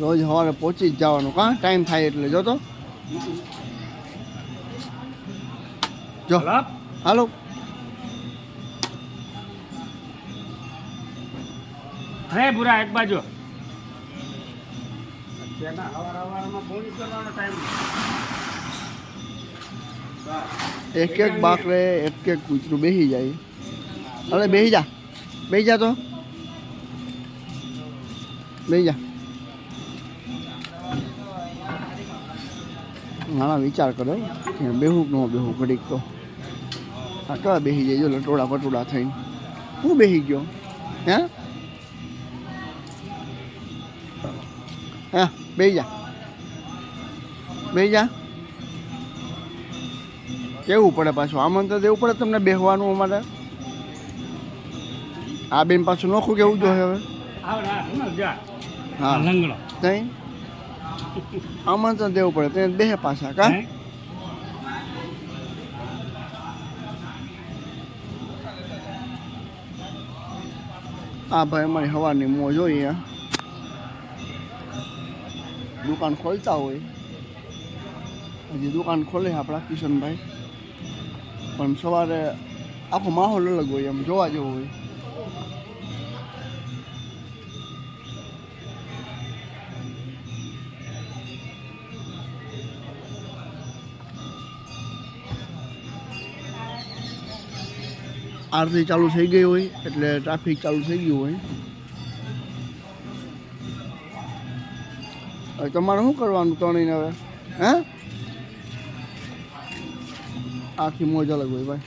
રોજ સવારે પહોંચી જ જવાનું. કાં? ટાઈમ થાય એટલે. જો તો. જો. હાલો? હે બુરા એક બાજુ. અત્યારના હવાર હવારમાં ફોન કરવાનો ટાઈમ એક એક બાકરે એક એક કૂતરું બેસી જાય. અરે બેસી જા. બેસી જા તો. બેસી જા. ઘણા વિચાર કર્યો કે બેહું ન બેહું ઘડીક તો. આ કયા બેસી જાય જો લટોડા પટોડા થઈને. હું બેસી ગયો? હે? હા બે જા. બે જા. કેવું પડે પાછું? આમંત્રણ દેવું પડે તમને બેહવાનું અમારે? આ બેન પાછું નોખું કેવું જોઈએ હવે? હા. લંગડો. તઈ? આમંત્રણ દેવું પડે. તેને બે પાછા કા? આ ભાઈ અમારી હવાની મોજ હોય અહીંયા. દુકાન ખોલતા હોય. હજી દુકાન ખોલે આપણા કિશનભાઈ. પણ સવારે આખો માહોલ અલગ હોય એમ જોવા જેવો હોય. આરતી ચાલુ થઈ ગઈ હોય, એટલે ટ્રાફિક ચાલુ થઈ ગયું હોય. તમારે શું કરવાનું ત્રણેય હવે? હે? આખી મોજ અલગ હોય ભાઈ.